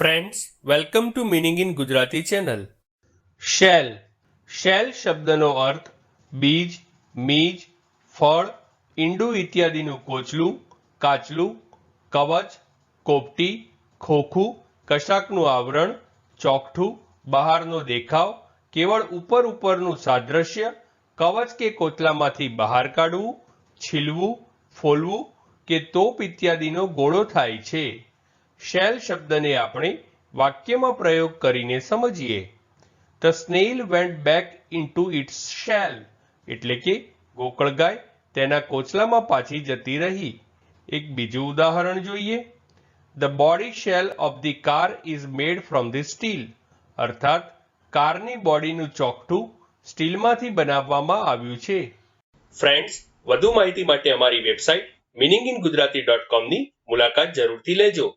Friends welcome to meaning in Gujarati channel shell shell શબ્દનો અર્થ બીજ, મીજ, ફળ, ઈંડું ઇત્યાદિનું કોચલું, કાચલું, કવચ, કોપટી, ખોખું, કશાકનું આવરણ, ચોકઠું, બહારનો દેખાવ, કેવળ ઉપર ઉપરનું સાદ્રશ્ય, કવચ કે કોચલામાંથી બહાર કાઢવું, છીલવું, ફોલવું કે તોપ ઇત્યાદિનો ગોળો થાય છે. શેલ શબ્દને આપણે વાક્યમાં પ્રયોગ કરીને સમજીએ. The snail went back into its shell એટલે કે ગોકળગાય તેના કોચલામાં પાછી જતી રહી. એક બીજું ઉદાહરણ જોઈએ. The body shell of the car is made from the steel અર્થાત, કારની બોડીનું ચોકઠું સ્ટીલમાંથી બનાવવામાં આવ્યું છે. ફ્રેન્ડ્સ વધુ માહિતી માટે અમારી website meaning in Gujarati dot કોમની મુલાકાત જરૂરથી લેજો.